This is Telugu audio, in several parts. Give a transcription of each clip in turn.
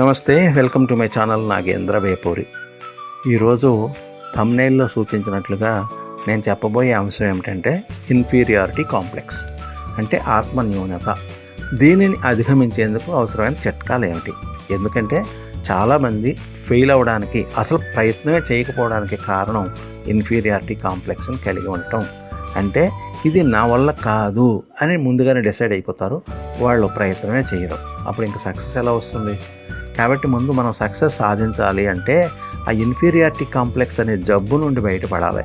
నమస్తే welcome to my channel Nagendra Vepuri. ఈరోజు thumbnail-లో సూచించినట్లుగా నేను చెప్పబోయే అంశం ఏమిటంటే ఇన్ఫీరియారిటీ కాంప్లెక్స్ అంటే ఆత్మన్యూనత. దీనిని అధిగమించేందుకు అవసరమైన చిట్కాలు ఏమిటి? ఎందుకంటే చాలామంది ఫెయిల్ అవ్వడానికి అసలు ప్రయత్నమే చేయకపోవడానికి కారణం ఇన్ఫీరియారిటీ కాంప్లెక్స్ని కలిగి ఉండటం. అంటే ఇది నా వల్ల కాదు అని ముందుగానే డిసైడ్ అయిపోతారు వాళ్ళు ప్రయత్నమే చేయరు. అప్పుడు ఇంకా సక్సెస్ ఎలా వస్తుంది? కాబట్టి ముందు మనం సక్సెస్ సాధించాలి అంటే ఆ ఇన్ఫీరియారిటీ కాంప్లెక్స్ అనే జబ్బు నుండి బయటపడాలి.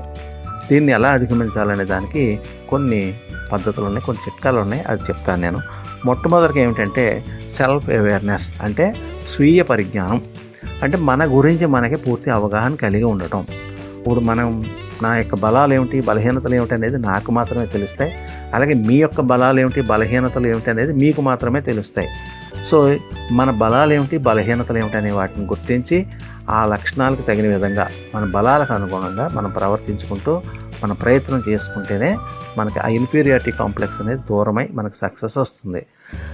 దీన్ని ఎలా అధిగమించాలనే దానికి కొన్ని పద్ధతులు ఉన్నాయి కొన్ని చిట్కాలు ఉన్నాయి అది చెప్తాను నేను. మొట్టమొదటిగా ఏమిటంటే సెల్ఫ్ అవేర్నెస్ అంటే స్వీయ పరిజ్ఞానం. అంటే మన గురించి మనకి పూర్తి అవగాహన కలిగి ఉండటం. ఇప్పుడు మనం నా యొక్క బలాలు ఏమిటి బలహీనతలు ఏమిటి అనేది నాకు మాత్రమే తెలుస్తాయి. అలాగే మీ యొక్క బలాలు ఏమిటి బలహీనతలు ఏమిటి అనేది మీకు మాత్రమే తెలుస్తాయి. సో మన బలాలు ఏమిటి బలహీనతలు ఏమిటి అనే వాటిని గుర్తించి ఆ లక్షణాలకు తగిన విధంగా మన బలాలకు అనుగుణంగా మనం ప్రవర్తించుకుంటూ మన ప్రయత్నం చేసుకుంటేనే మనకి ఆ ఇన్ఫీరియారిటీ కాంప్లెక్స్ అనేది దూరమై మనకు సక్సెస్ వస్తుంది.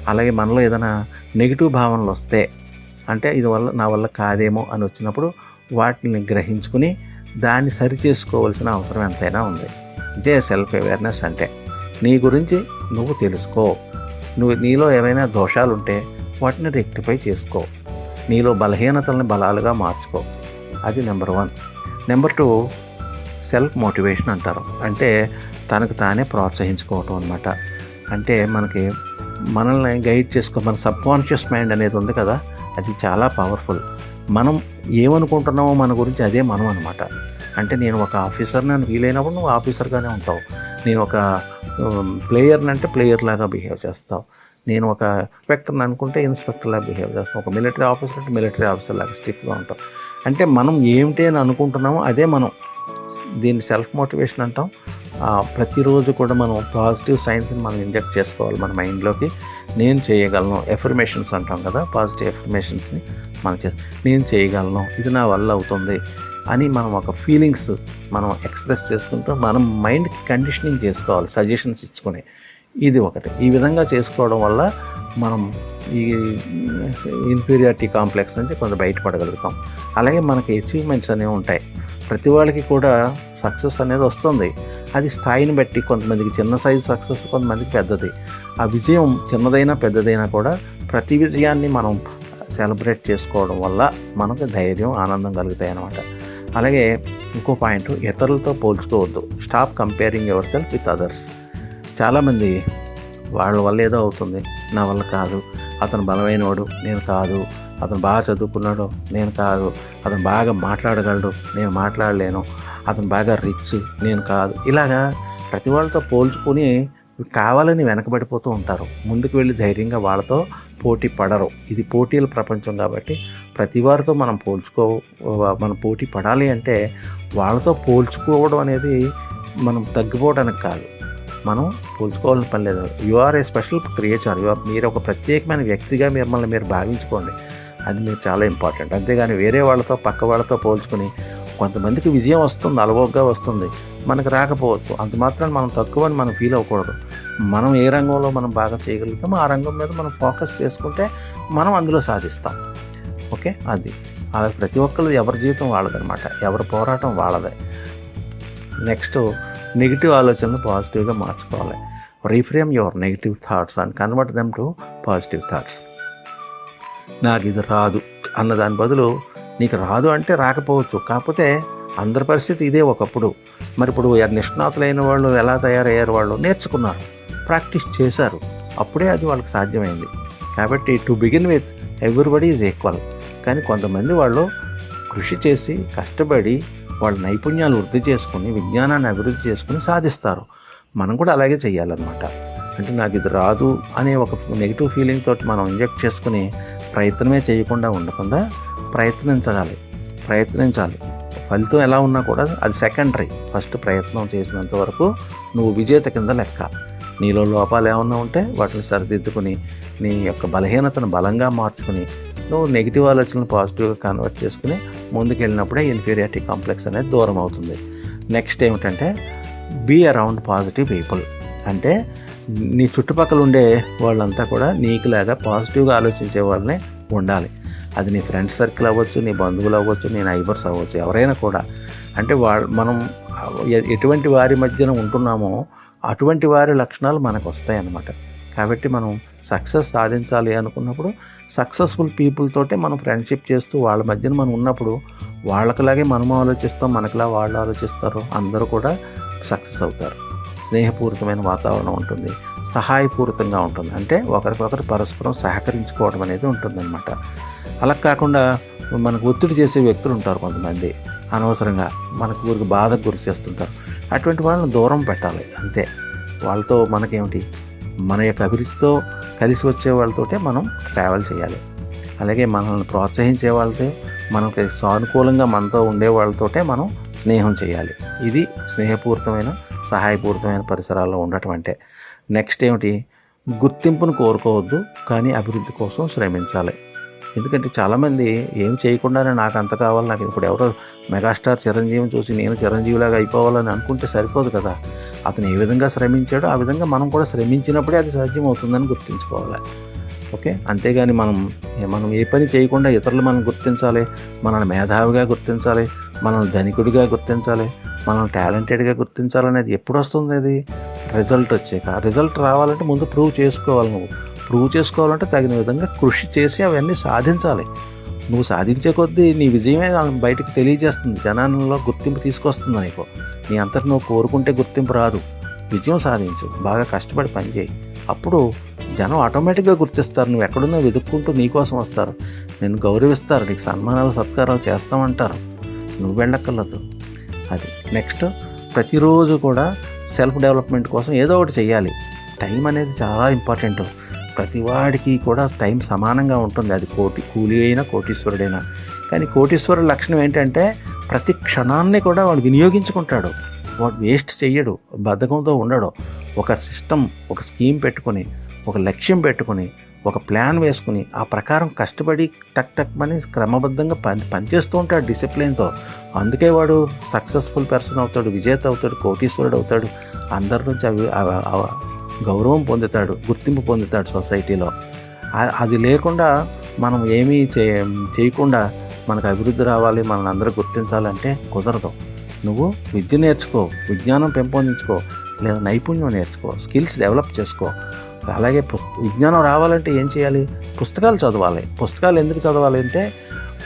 అలాగే మనలో ఏదైనా నెగిటివ్ భావనలు వస్తే అంటే ఇది వల్ల నా వల్ల కాదేమో అని వచ్చినప్పుడు వాటిని గ్రహించుకుని దాన్ని సరి చేసుకోవాల్సిన అవసరం ఎంతైనా ఉంది. ఇదే సెల్ఫ్ అవేర్నెస్ అంటే నీ గురించి నువ్వు తెలుసుకో. నువ్వు నీలో ఏమైనా దోషాలు ఉంటే వాటిని రెక్టిఫై చేసుకో. నీలో బలహీనతల్ని బలాలుగా మార్చుకో. అది number one. Number two self motivation అంటారు. అంటే తనకు తానే ప్రోత్సహించుకోవటం అనమాట అంటే మనకి మనల్ని గైడ్ చేసుకో మన సబ్ కాన్షియస్ మైండ్ అనేది ఉంది కదా అది చాలా పవర్ఫుల్. మనం ఏమనుకుంటున్నామో మన గురించి అదే మనం అనమాట అంటే నేను ఒక ఆఫీసర్ని అని ఫీల్ అయినప్పుడు నువ్వు ఆఫీసర్గానే ఉంటావు. నేను ఒక ప్లేయర్ని అంటే ప్లేయర్ లాగా బిహేవ్ చేస్తావు. నేను ఒక ఇన్స్పెక్టర్ని అనుకుంటే ఇన్స్పెక్టర్ బిహేవ్ చేస్తాం. ఒక మిలిటరీ ఆఫీసర్ అంటే మిలిటరీ ఆఫీసర్ లాగా స్టిఫ్గా ఉంటాం. అంటే మనం ఏమిటి అని అనుకుంటున్నామో అదే మనం దీన్ని సెల్ఫ్ మోటివేషన్ అంటాం. ప్రతిరోజు కూడా మనం పాజిటివ్ సైన్స్ని మనం ఇంజెక్ట్ చేసుకోవాలి మన మైండ్లోకి. నేను చేయగలను ఎఫర్మేషన్స్ అంటాం కదా పాజిటివ్ ఎఫర్మేషన్స్ని మనం చే నేను చేయగలను ఇది నా వల్ల అవుతుంది అని మనం ఒక ఫీలింగ్స్ మనం ఎక్స్ప్రెస్ చేసుకుంటూ మనం మైండ్కి కండిషనింగ్ చేసుకోవాలి సజెషన్స్ ఇచ్చుకొని. ఇది ఒకటి. ఈ విధంగా చేసుకోవడం వల్ల మనం ఈ ఇన్ఫీరియారిటీ కాంప్లెక్స్ నుంచి కొంత బయటపడగలుగుతాం. అలాగే మనకి అచీవ్మెంట్స్ అనేవి ఉంటాయి. ప్రతి వాళ్ళకి కూడా సక్సెస్ అనేది వస్తుంది. అది స్థాయిని బట్టి కొంతమందికి చిన్న సైజు సక్సెస్ కొంతమందికి పెద్దది. ఆ విజయం చిన్నదైనా పెద్దదైనా కూడా ప్రతి విజయాన్ని మనం సెలబ్రేట్ చేసుకోవడం వల్ల మనకు ధైర్యం ఆనందం కలుగుతాయి అన్నమాట. అలాగే ఇంకో పాయింట్ ఇతరులతో పోల్చుకోవద్దు. Stop comparing your self with others చాలామంది వాళ్ళ వల్ల ఏదో అవుతుంది. నా వల్ల కాదు. అతను బలమైనవాడు నేను కాదు. అతను బాగా చదువుకున్నాడు నేను కాదు. అతను బాగా మాట్లాడగలడు నేను మాట్లాడలేను. అతను బాగా రిచ్ నేను కాదు. ఇలాగా ప్రతి వాళ్ళతో పోల్చుకొని కావాలని వెనకబడిపోతూ ఉంటారు. ముందుకు వెళ్ళి ధైర్యంగా వాళ్ళతో పోటీ పడరు. ఇది పోటీల ప్రపంచం కాబట్టి ప్రతి వారితో మనం పోల్చుకో మనం పోటీ పడాలి అంటే వాళ్ళతో పోల్చుకోవడం అనేది మనం తగ్గిపోవడానికి కాదు. మనం పోల్చుకోవాలని పని లేదు. You are a special creature you are మీరు ఒక ప్రత్యేకమైన వ్యక్తిగా మిమ్మల్ని మీరు భావించుకోండి. అది మీకు చాలా ఇంపార్టెంట్ అంతేగాని వేరే వాళ్ళతో పక్క వాళ్ళతో పోల్చుకుని కొంతమందికి విజయం వస్తుంది అలవోగ్గా వస్తుంది. మనకు రాకపోవచ్చు. అంత మాత్రం మనం తక్కువ అని మనం ఫీల్ అవ్వకూడదు. మనం ఏ రంగంలో మనం బాగా చేయగలుగుతామో ఆ రంగం మీద మనం ఫోకస్ చేసుకుంటే మనం అందులో సాధిస్తాం. ఓకే అది. అలా ప్రతి ఒక్కరు ఎవరి జీవితం వాళ్ళదనమాట ఎవరి పోరాటం వాళ్ళదే. నెక్స్ట్ నెగిటివ్ ఆలోచనలు పాజిటివ్గా మార్చుకోవాలి. Reframe your negative thoughts and convert them to positive thoughts నాకు ఇది రాదు అన్న దాని బదులు నీకు రాదు అంటే రాకపోవచ్చు. కాకపోతే అందరి పరిస్థితి ఇదే ఒకప్పుడు. మరి ఇప్పుడు నిష్ణాతులైన వాళ్ళు ఎలా తయారయ్యారు వాళ్ళు నేర్చుకున్నారు. ప్రాక్టీస్ చేశారు. అప్పుడే అది వాళ్ళకి సాధ్యమైంది. కాబట్టి to begin with everybody is equal కానీ కొంతమంది వాళ్ళు కృషి చేసి కష్టపడి వాళ్ళ నైపుణ్యాలు వృద్ధి చేసుకుని విజ్ఞానాన్ని అభివృద్ధి చేసుకుని సాధిస్తారు. మనం కూడా అలాగే చేయాలన్నమాట అంటే నాకు ఇది రాదు అనే ఒక నెగిటివ్ ఫీలింగ్ తోటి మనం ఇంజెక్ట్ చేసుకుని ప్రయత్నమే చేయకుండా ఉండకుండా ప్రయత్నించాలి ప్రయత్నించాలి. ఫలితం ఎలా ఉన్నా కూడా అది సెకండరీ ఫస్ట్ ప్రయత్నం చేసినంత వరకు నువ్వు విజేత కింద లెక్క. నీలో లోపాలు ఏమన్నా ఉంటే వాటిని సరిదిద్దుకుని నీ యొక్క బలహీనతను బలంగా మార్చుకుని నువ్వు నెగిటివ్ ఆలోచనలు పాజిటివ్గా కన్వర్ట్ చేసుకుని ముందుకెళ్ళినప్పుడే ఇన్ఫీరియారిటీ కాంప్లెక్స్ అనేది దూరం అవుతుంది. నెక్స్ట్ ఏమిటంటే బీ అరౌండ్ పాజిటివ్ పీపుల్ అంటే నీ చుట్టుపక్కల ఉండే వాళ్ళంతా కూడా నీకులాగా పాజిటివ్గా ఆలోచించే వాళ్ళనే ఉండాలి. అది నీ ఫ్రెండ్ సర్కిల్ అవ్వచ్చు నీ బంధువులు అవ్వచ్చు నీ నైబర్స్ అవ్వచ్చు ఎవరైనా కూడా. అంటే వా మనం ఎటువంటి వారి మధ్యన ఉంటున్నామో అటువంటి వారి లక్షణాలు మనకు వస్తాయి అన్నమాట కాబట్టి మనం సక్సెస్ సాధించాలి అనుకున్నప్పుడు సక్సెస్ఫుల్ పీపుల్ తోటే మనం ఫ్రెండ్షిప్ చేస్తూ వాళ్ళ మధ్యన మనం ఉన్నప్పుడు వాళ్ళకిలాగే మనం ఆలోచిస్తాం మనకిలా వాళ్ళు ఆలోచిస్తారు అందరూ కూడా సక్సెస్ అవుతారు. స్నేహపూరితమైన వాతావరణం ఉంటుంది సహాయపూరితంగా ఉంటుంది. అంటే ఒకరికొకరు పరస్పరం సహకరించుకోవడం అనేది ఉంటుందన్నమాట. అలా కాకుండా మనకు ఒత్తిడి చేసే వ్యక్తులు ఉంటారు కొంతమంది. అనవసరంగా మనకు ఊరికి బాధకు గురి చేస్తుంటారు. అటువంటి వాళ్ళని దూరం పెట్టాలి అంతే. వాళ్ళతో మనకేమిటి? మన యొక్క అభిరుచితో కలిసి వచ్చే వాళ్ళతోటే మనం ట్రావెల్ చేయాలి. అలాగే మనల్ని ప్రోత్సహించే వాళ్ళతో మనకి సానుకూలంగా మనతో ఉండే వాళ్ళతోటే మనం స్నేహం చేయాలి. ఇది స్నేహపూరితమైన సహాయపూరితమైన పరిసరాల్లో ఉండటం అంటే. నెక్స్ట్ ఏమిటి? గుర్తింపును కోరుకోవద్దు కానీ అభివృద్ధి కోసం శ్రమించాలి. ఎందుకంటే చాలామంది ఏం చేయకుండానే నాకు అంత కావాలి నాకు ఇప్పుడు ఎవరో మెగాస్టార్ చిరంజీవిని చూసి నేను చిరంజీవిలాగా అయిపోవాలని అనుకుంటే సరిపోదు కదా. అతను ఏ విధంగా శ్రమించాడో ఆ విధంగా మనం కూడా శ్రమించినప్పుడే అది సాధ్యం అవుతుందని గుర్తుంచుకోవాలి. ఓకే? అంతేగాని మనం మనం ఏ పని చేయకుండా ఇతరులు మనం గుర్తించాలి మనల్ని మేధావిగా గుర్తించాలి మనల్ని ధనికుడిగా గుర్తించాలి మనల్ని టాలెంటెడ్గా గుర్తించాలనేది ఎప్పుడు వస్తుంది అది? రిజల్ట్ వచ్చాక. రిజల్ట్ రావాలంటే ముందు ప్రూవ్ చేసుకోవాలి నువ్వు. ప్రూవ్ చేసుకోవాలంటే తగిన విధంగా కృషి చేసి అవన్నీ సాధించాలి. నువ్వు సాధించే కొద్దీ నీ విజయమే బయటకు తెలియజేస్తుంది. జనాలలో గుర్తింపు తీసుకొస్తుంది నీకు. నీ అంతటి నువ్వు కోరుకుంటే గుర్తింపు రాదు. విజయం సాధించు. బాగా కష్టపడి పనిచేయి. అప్పుడు జనం ఆటోమేటిక్గా గుర్తిస్తారు. నువ్వు ఎక్కడున్నా వెతుక్కుంటూ నీకోసం వస్తారు. నేను గౌరవిస్తారు. నీకు సన్మానాలు సత్కారాలు చేస్తామంటారు. నువ్వు వెళ్ళక్కర్లేదు. అది. నెక్స్ట్ ప్రతిరోజు కూడా సెల్ఫ్ డెవలప్మెంట్ కోసం ఏదో ఒకటి చేయాలి టైం అనేది చాలా ఇంపార్టెంట్. ప్రతివాడికి కూడా టైం సమానంగా ఉంటుంది. అది కోటి కూలి అయినా కోటీశ్వరుడైనా. కానీ కోటీశ్వరుడు లక్షణం ఏంటంటే ప్రతి క్షణాన్ని కూడా వాడు వినియోగించుకుంటాడు. వాడు వేస్ట్ చేయడు బద్ధకంతో ఉండడు. ఒక సిస్టమ్ ఒక స్కీమ్ పెట్టుకొని ఒక లక్ష్యం పెట్టుకొని ఒక ప్లాన్ వేసుకుని ఆ ప్రకారం కష్టపడి టక్ టక్ అని క్రమబద్ధంగా పని పనిచేస్తూ ఉంటాడు డిసిప్లిన్తో. అందుకే వాడు సక్సెస్ఫుల్ పర్సన్ అవుతాడు విజేత అవుతాడు కోటీశ్వరుడు అవుతాడు. అందరి నుంచి అవి అవ- గౌరవం పొందుతాడు గుర్తింపు పొందుతాడు సొసైటీలో. అది లేకుండా మనం ఏమీ చేయకుండా మనకు అభివృద్ధి రావాలి మనల్ని అందరూ గుర్తించాలంటే కుదరదు. నువ్వు విద్య నేర్చుకో విజ్ఞానం పెంపొందించుకో లేదా నైపుణ్యం నేర్చుకో స్కిల్స్ డెవలప్ చేసుకో. అలాగే విజ్ఞానం రావాలంటే ఏం చేయాలి? పుస్తకాలు చదవాలి. పుస్తకాలు ఎందుకు చదవాలి అంటే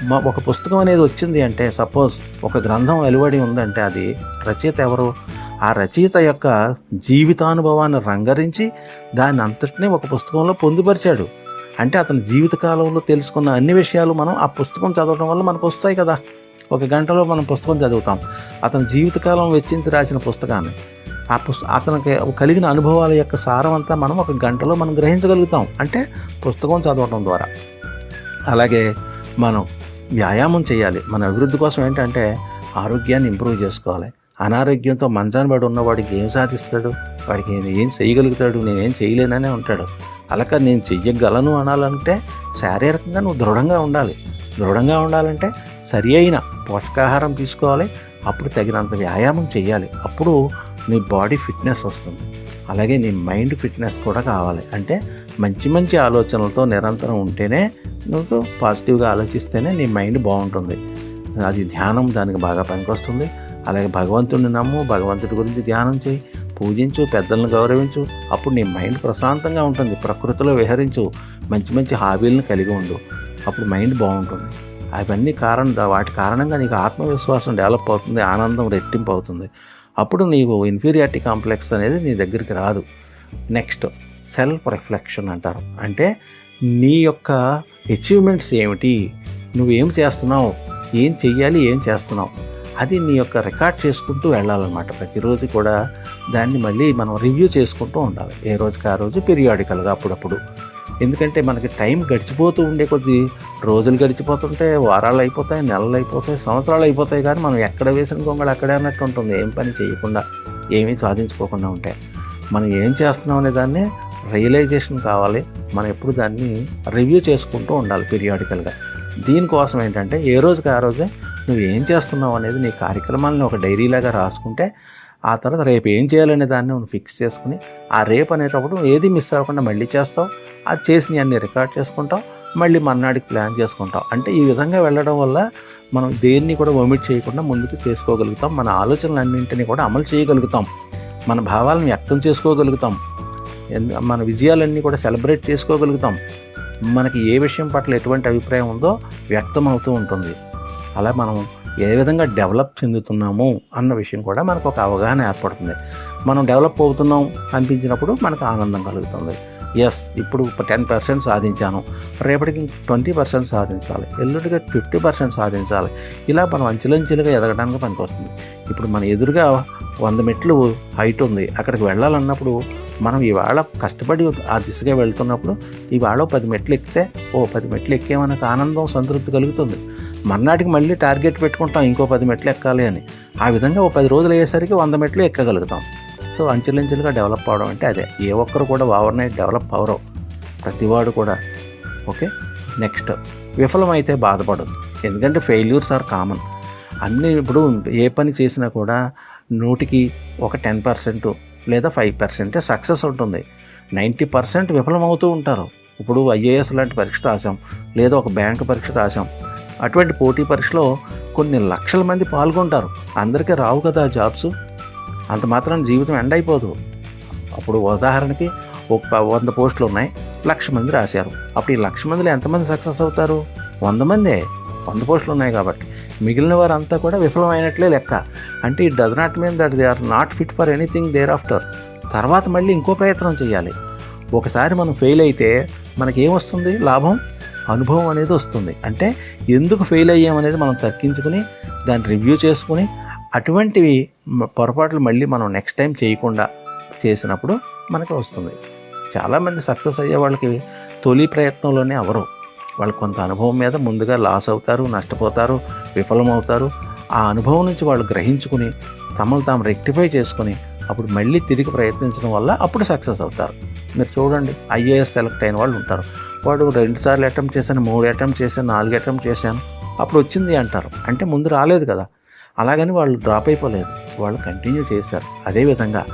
మా ఒక పుస్తకం అనేది వచ్చింది అంటే సపోజ్ ఒక గ్రంథం వెలువడి ఉందంటే అది రచయిత ఎవరు? ఆ రచయిత యొక్క జీవితానుభవాన్ని రంగరించి దాన్ని అంతటినీ ఒక పుస్తకంలో పొందుపరిచాడు. అంటే అతని జీవితకాలంలో తెలుసుకున్న అన్ని విషయాలు మనం ఆ పుస్తకం చదవడం వల్ల మనకు వస్తాయి కదా. ఒక గంటలో మనం పుస్తకం చదువుతాం. అతని జీవితకాలం వెచ్చించి రాసిన పుస్తకాన్ని ఆ పుస్త అతనికి కలిగిన అనుభవాల యొక్క సారం అంతా మనం ఒక గంటలో మనం గ్రహించగలుగుతాం. అంటే పుస్తకం చదవటం ద్వారా. అలాగే మనం వ్యాయామం చేయాలి. మన అభివృద్ధి కోసం ఏంటంటే ఆరోగ్యాన్ని ఇంప్రూవ్ చేసుకోవాలి. అనారోగ్యంతో మంచాన్ని పడి ఉన్నవాడికి ఏం సాధిస్తాడు? వాడికి ఏం ఏం చేయగలుగుతాడు? నేనేం చేయలేననే ఉంటాడు. అలాగ నేను చెయ్యగలను అనాలంటే శారీరకంగా నువ్వు దృఢంగా ఉండాలి. దృఢంగా ఉండాలంటే సరి అయిన పోషకాహారం తీసుకోవాలి. అప్పుడు తగినంత వ్యాయామం చేయాలి అప్పుడు నీ బాడీ ఫిట్నెస్ వస్తుంది. అలాగే నీ మైండ్ ఫిట్నెస్ కూడా కావాలి. అంటే మంచి మంచి ఆలోచనలతో నిరంతరం ఉంటేనే నువ్వు పాజిటివ్గా ఆలోచిస్తేనే నీ మైండ్ బాగుంటుంది. అది ధ్యానం దానికి బాగా పనికొస్తుంది. అలాగే భగవంతుడిని నమ్ము భగవంతుడి గురించి ధ్యానం చేయి. పూజించు పెద్దలను గౌరవించు. అప్పుడు నీ మైండ్ ప్రశాంతంగా ఉంటుంది ప్రకృతిలో విహరించు. మంచి మంచి హాబీలను కలిగి ఉండు. అప్పుడు మైండ్ బాగుంటుంది. అవన్నీ కారణం వాటి కారణంగా నీకు ఆత్మవిశ్వాసం డెవలప్ అవుతుంది ఆనందం రెట్టింపు అవుతుంది. అప్పుడు నీకు ఇన్ఫీరియారిటీ కాంప్లెక్స్ అనేది నీ దగ్గరికి రాదు. నెక్స్ట్ సెల్ఫ్ రిఫ్లెక్షన్ అంటారు. అంటే నీ యొక్క అచీవ్మెంట్స్ ఏమిటి? నువ్వేం చేస్తున్నావు? ఏం చెయ్యాలి? ఏం చేస్తున్నావు? అది నీ యొక్క రికార్డ్ చేసుకుంటూ వెళ్ళాలన్నమాట. ప్రతిరోజు కూడా దాన్ని మళ్ళీ మనం రివ్యూ చేసుకుంటూ ఉండాలి. ఏ రోజుకి ఆ రోజు పీరియాడికల్గా అప్పుడప్పుడు. ఎందుకంటే మనకి టైం గడిచిపోతూ ఉండే కొద్దీ రోజులు గడిచిపోతుంటే వారాలు అయిపోతాయి నెలలు అయిపోతాయి సంవత్సరాలు అయిపోతాయి కానీ మనం ఎక్కడ వేసిన గొంగళి అక్కడే అన్నట్టు ఉంటుంది. ఏం పని చేయకుండా ఏమీ సాధించుకోకుండా ఉంటే. మనం ఏం చేస్తున్నాం అనే దాన్ని రియలైజేషన్ కావాలి. మనం ఎప్పుడు దాన్ని రివ్యూ చేసుకుంటూ ఉండాలి పీరియాడికల్గా దీనికోసం ఏంటంటే ఏ రోజుకి ఆ రోజే నువ్వు ఏం చేస్తున్నావు అనేది నీ కార్యక్రమాలను ఒక డైరీలాగా రాసుకుంటే ఆ తర్వాత రేపు ఏం చేయాలనే దాన్ని నువ్వు ఫిక్స్ చేసుకుని ఆ రేపు అనేటప్పుడు ఏది మిస్ అవ్వకుండా మళ్ళీ చేస్తావు అది చేసి అన్ని రికార్డ్ చేసుకుంటావు మళ్ళీ మర్నాడికి ప్లాన్ చేసుకుంటాం అంటే ఈ విధంగా వెళ్ళడం వల్ల మనం దేన్ని కూడా వమిట్ చేయకుండా ముందుకు చేసుకోగలుగుతాం మన ఆలోచనలన్నింటినీ కూడా అమలు చేయగలుగుతాం మన భావాలను వ్యక్తం చేసుకోగలుగుతాం మన విజయాలన్నీ కూడా సెలబ్రేట్ చేసుకోగలుగుతాం. మనకి ఏ విషయం పట్ల ఎటువంటి అభిప్రాయం ఉందో వ్యక్తం అవుతూ ఉంటుంది. అలా మనం ఏ విధంగా డెవలప్ చెందుతున్నాము అన్న విషయం కూడా మనకు ఒక అవగాహన ఏర్పడుతుంది. మనం డెవలప్ అవుతున్నాం అనిపించినప్పుడు మనకు ఆనందం కలుగుతుంది. ఎస్ ఇప్పుడు టెన్ పర్సెంట్ సాధించాను. రేపటికి ట్వంటీ పర్సెంట్ సాధించాలి. ఎల్లుడిగా ఫిఫ్టీ పర్సెంట్ సాధించాలి. ఇలా మనం అంచెలంచెలుగా ఎదగడానికి పనికొస్తుంది. ఇప్పుడు మన ఎదురుగా వంద మెట్లు హైట్ ఉంది. అక్కడికి వెళ్ళాలన్నప్పుడు మనం ఇవాళ కష్టపడి ఆ దిశగా వెళ్తున్నప్పుడు ఇవాళ పది మెట్లు ఎక్కితే ఓ పది మెట్లు ఎక్కేమనకు ఆనందం సంతృప్తి కలుగుతుంది. మర్నాటికి మళ్ళీ టార్గెట్ పెట్టుకుంటాం ఇంకో పది మెట్లు ఎక్కాలి అని. ఆ విధంగా ఓ పది రోజులు అయ్యేసరికి వంద మెట్లు ఎక్కగలుగుతాం. సో అంచెలంచెలుగా డెవలప్ అవడం అంటే అదే. ఏ ఒక్కరు కూడా ఓవర్ నైట్ డెవలప్ అవరు. ప్రతివాడు కూడా. ఓకే? నెక్స్ట్. విఫలమైతే బాధపడదు. ఎందుకంటే ఫెయిల్యూర్స్ ఆర్ కామన్. అన్నీ ఇప్పుడు ఏ పని చేసినా కూడా నూటికి ఒక టెన్ పర్సెంట్ లేదా ఫైవ్ పర్సెంటే సక్సెస్ ఉంటుంది. నైంటీ పర్సెంట్ విఫలమవుతూ ఉంటారు. ఇప్పుడు ఐఏఎస్ లాంటి పరీక్ష రాసాం లేదా ఒక బ్యాంక్ పరీక్ష రాసాం అటువంటి పోటీ పరీక్షలో కొన్ని లక్షల మంది పాల్గొంటారు. అందరికీ రావు కదా జాబ్స్. అంత మాత్రం జీవితం ఎండ్ అయిపోదు. అప్పుడు ఉదాహరణకి ఒక వంద పోస్టులు ఉన్నాయి లక్ష మంది రాశారు. అప్పుడు ఈ లక్ష మందిలో ఎంతమంది సక్సెస్ అవుతారు? వంద మందే. వంద పోస్టులు ఉన్నాయి కాబట్టి. మిగిలిన వారంతా కూడా విఫలమైనట్లే లెక్క. అంటే it does not mean that they are not fit for anything thereafter. తర్వాత మళ్ళీ ఇంకో ప్రయత్నం చేయాలి. ఒకసారి మనం ఫెయిల్ అయితే మనకేం వస్తుంది? లాభం? అనుభవం అనేది వస్తుంది. అంటే ఎందుకు ఫెయిల్ అయ్యామనేది మనం తగ్గించుకుని దాన్ని రివ్యూ చేసుకుని అటువంటివి పొరపాట్లు మళ్ళీ మనం నెక్స్ట్ టైం చేయకుండా చేసినప్పుడు మనకి వస్తుంది. చాలామంది సక్సెస్ అయ్యే వాళ్ళకి తొలి ప్రయత్నంలోనే అవరు వాళ్ళు కొంత అనుభవం మీద ముందుగా లాస్ అవుతారు నష్టపోతారు విఫలమవుతారు. ఆ అనుభవం నుంచి వాళ్ళు గ్రహించుకుని తమను తాము రెక్టిఫై చేసుకుని అప్పుడు మళ్ళీ తిరిగి ప్రయత్నించడం వల్ల అప్పుడు సక్సెస్ అవుతారు. మీరు చూడండి ఐఏఎస్ సెలెక్ట్ అయిన వాళ్ళు ఉంటారు. వాడు రెండు సార్లు అటెంప్ట్ చేశాను మూడు అటెంప్ట్ చేశాను నాలుగు అటెంప్ట్ చేశాను. అప్పుడు వచ్చింది అంటారు. అంటే ముందు రాలేదు కదా. అలాగని వాళ్ళు డ్రాప్ అయిపోలేదు. వాళ్ళు కంటిన్యూ చేశారు. అదేవిధంగా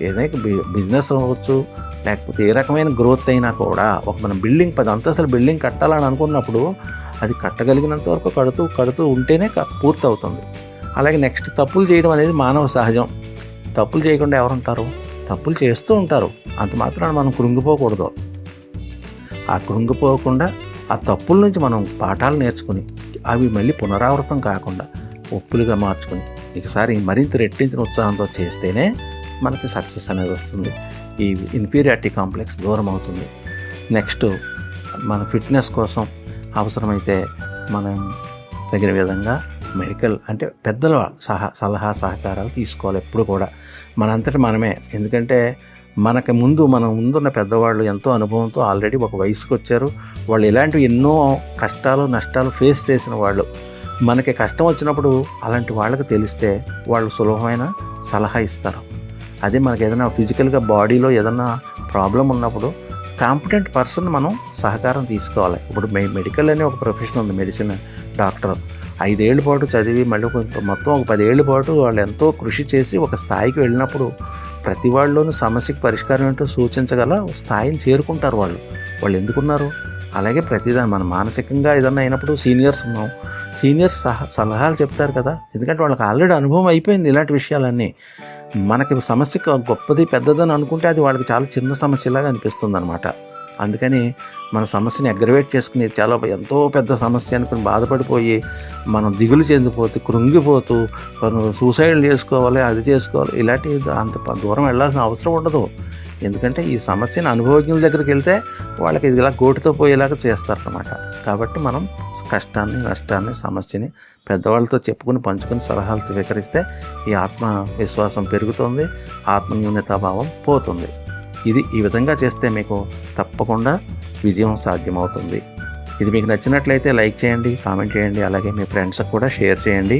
ఏదైనా బిజినెస్ అవ్వచ్చు లేకపోతే ఏ రకమైన గ్రోత్ అయినా కూడా ఒక మనం బిల్డింగ్ పది అంతస్తుల బిల్డింగ్ కట్టాలని అనుకున్నప్పుడు అది కట్టగలిగినంత వరకు కడుతూ కడుతూ ఉంటేనే పూర్తవుతుంది. పూర్తి అవుతుంది అలాగే నెక్స్ట్ తప్పులు చేయడం అనేది మానవ సహజం. తప్పులు చేయకుండా ఎవరుంటారు? తప్పులు చేస్తూ ఉంటారు. అంత మాత్రాన మనం కృంగిపోకూడదు. ఆ కృంగిపోకుండా ఆ తప్పుల నుంచి మనం పాఠాలు నేర్చుకుని అవి మళ్ళీ పునరావృతం కాకుండా ఒప్పులుగా మార్చుకుని ఈసారి మరింత రెట్టించిన ఉత్సాహంతో చేస్తేనే మనకి సక్సెస్ అనేది వస్తుంది. ఈ ఇన్ఫీరియారిటీ కాంప్లెక్స్ దూరం అవుతుంది. నెక్స్ట్ మన ఫిట్నెస్ కోసం అవసరమైతే మనం తగిన విధంగా మెడికల్ అంటే పెద్దల సహా సలహా సహకారాలు తీసుకోవాలి ఎప్పుడు కూడా. మనంతటి మనమే. ఎందుకంటే మనకి ముందు మన ముందున్న పెద్దవాళ్ళు ఎంతో అనుభవంతో ఆల్రెడీ ఒక వయసుకు వచ్చారు వాళ్ళు ఇలాంటివి ఎన్నో కష్టాలు నష్టాలు ఫేస్ చేసిన వాళ్ళు. మనకి కష్టం వచ్చినప్పుడు అలాంటి వాళ్ళకి తెలిస్తే వాళ్ళు సులభమైన సలహా ఇస్తారు. అదే మనకి ఏదైనా ఫిజికల్గా బాడీలో ఏదైనా ప్రాబ్లం ఉన్నప్పుడు కాంపిటెంట్ పర్సన్ మనం సహకారం తీసుకోవాలి. ఇప్పుడు మె మెడికల్ అనే ఒక ప్రొఫెషన్ ఉంది మెడిసిన్ డాక్టర్ ఐదేళ్ళ పాటు చదివి మళ్ళీ మొత్తం ఒక పదేళ్ళ పాటు వాళ్ళు ఎంతో కృషి చేసి ఒక స్థాయికి వెళ్ళినప్పుడు ప్రతి వాళ్ళలోనూ సమస్యకి పరిష్కారం ఏంటో సూచించగల స్థాయిని చేరుకుంటారు వాళ్ళు. వాళ్ళు ఎందుకున్నారు? అలాగే ప్రతిదాని మన మానసికంగా ఏదన్నా అయినప్పుడు సీనియర్స్ ఉన్నాం. సీనియర్స్ సహ సలహాలు చెప్తారు కదా. ఎందుకంటే వాళ్ళకి ఆల్రెడీ అనుభవం అయిపోయింది ఇలాంటి విషయాలన్నీ. మనకి సమస్య గొప్పది పెద్దదని అనుకుంటే అది వాళ్ళకి చాలా చిన్న సమస్యలాగా అనిపిస్తుంది అనమాట అందుకని మన సమస్యని అగ్రవేట్ చేసుకుని చాలా ఎంతో పెద్ద సమస్య అనుకుని బాధపడిపోయి మనం దిగులు చెందిపోతూ కృంగిపోతూ మనం సూసైడ్ చేసుకోవాలి అది చేసుకోవాలి ఇలాంటి అంత దూరం వెళ్ళాల్సిన అవసరం ఉండదు. ఎందుకంటే ఈ సమస్యను అనుభవజ్ఞుల దగ్గరికి వెళ్తే వాళ్ళకి ఇది ఇలా గోటుతో పోయేలాగా చేస్తారనమాట కాబట్టి మనం కష్టాన్ని నష్టాన్ని సమస్యని పెద్దవాళ్ళతో చెప్పుకుని పంచుకుని సలహాలు స్వీకరిస్తే ఈ ఆత్మవిశ్వాసం పెరుగుతుంది ఆత్మన్యూన్యతాభావం పోతుంది. ఇది ఈ విధంగా చేస్తే మీకు తప్పకుండా విజయం సాధ్యమవుతుంది. ఇది మీకు నచ్చినట్లయితే లైక్ చేయండి కామెంట్ చేయండి అలాగే మీ ఫ్రెండ్స్కి కూడా షేర్ చేయండి.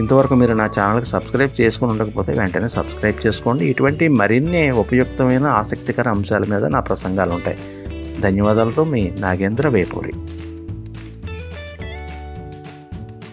ఇంతవరకు మీరు నా ఛానల్కి సబ్స్క్రైబ్ చేసుకుని ఉండకపోతే వెంటనే సబ్స్క్రైబ్ చేసుకోండి. ఇటువంటి మరిన్ని ఉపయుక్తమైన ఆసక్తికర అంశాల మీద నా ప్రసంగాలు ఉంటాయి. ధన్యవాదాలతో మీ నాగేంద్ర వేపూరి.